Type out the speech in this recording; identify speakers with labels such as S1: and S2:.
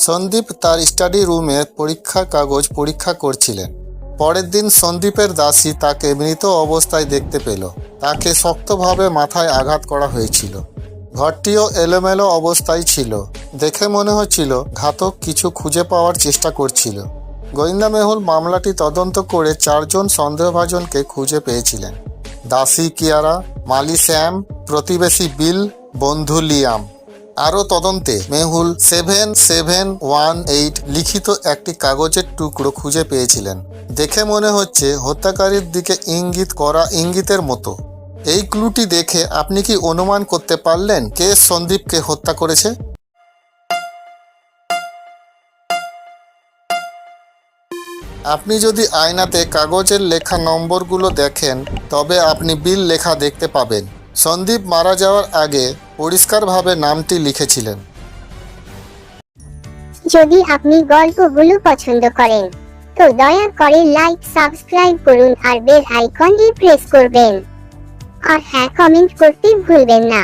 S1: সন্দীপ তার স্টাডি রুমে পরীক্ষার কাগজ পরীক্ষা করছিলেন। পরের দিন সন্দীপের দাসী তাকে মৃত অবস্থায় দেখতে পেল। তাকে শক্তভাবে মাথায় আঘাত করা হয়েছিল। ঘরটিও এলোমেলো অবস্থায় ছিল। দেখে মনে হচ্ছিল ঘাতক কিছু খুঁজে পাওয়ার চেষ্টা করছিল। গোয়েন্দা মেহুল মামলাটি তদন্ত করে চারজন সন্দেহভাজনকে খুঁজে পেয়েছিলেন। দাসী কিয়ারা, মালি স্যাম প্রতিবেশী বিল, বন্ধু লিয়াম। আরও তদন্তে Mehul seven seven one eight লিখিত একটি কাগজের টুকরো খুঁজে পেয়েছিলেন। দেখে মনে হচ্ছে হত্যাকারীর দিকে ইঙ্গিত করা ইঙ্গিতের মতো। এই ক্লুটি দেখে আপনি কি অনুমান করতে পারলেন কে সন্দীপকে হত্যা করেছে? আপনি যদি আয়নাতে কাগজের লেখা নম্বরগুলো দেখেন, তবে আপনি বিল লেখা দেখতে পাবেন। সন্দীপ মারা যাওয়ার আগে পরিষ্কারভাবে নামটি লিখেছিলেন।
S2: যদি আপনি গল্পগুলো পছন্দ করেন, তো দয়া করে লাইক সাবস্ক্রাইব করুন আর বেল আইকনটি প্রেস করবেন। আর হ্যাঁ কমেন্ট করতে ভুলবেন না।